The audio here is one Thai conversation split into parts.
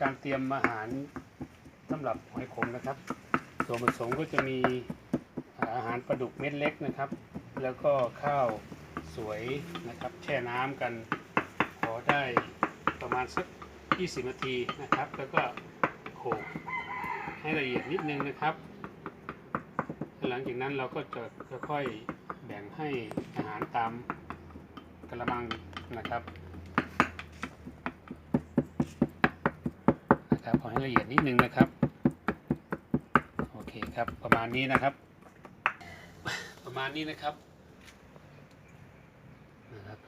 การเตรียมอาหารสำหรับหอยขมนะครับ ส่วนผสมก็จะมีอาหารปลาดุกเม็ดเล็กนะครับ แล้วก็ข้าวสวยนะครับ แช่น้ำกันพอได้ประมาณสัก 20 นาทีนะครับ แล้วก็โขกให้ละเอียดนิดนึงนะครับ หลังจากนั้นเราก็จะค่อยๆแบ่งให้อาหารตามกระมังนะครับนะครับขอ ให้ละเอียดนิดนึงนะครับ โอเคครับ ประมาณนี้นะครับ ประมาณนี้นะครับนะครับ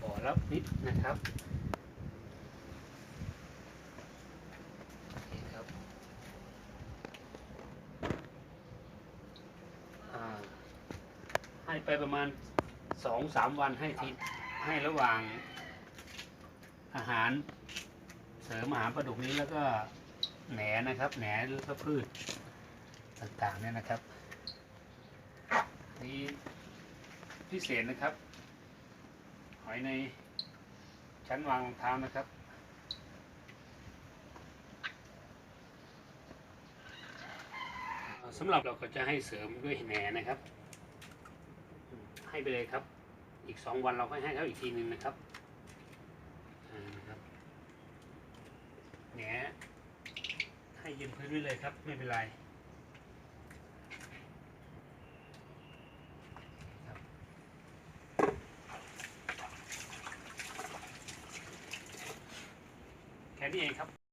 บ่อรับนิดนะครับโอเคครับให้ไปประมาณสองสามวันให้ทีให้ระหว่างอาหาร ริมอาหารปลาดุกนี้แล้วก็แหนนะครับแหนแล้วก็พืชต่างๆเนี่ยนะครับ นี่พิเศษนะครับ หอยในชั้นวางรองเท้านะครับสำหรับเราก็จะให้เสริมด้วยแหนนะครับ ให้ไปเลยครับ อีกสองวันเราค่อยให้เขาอีกทีหนึ่งนะครับอ่านะครับแหน ยืนพื้นไว้เลยครับ ไม่เป็นไรแค่นี้เองครับ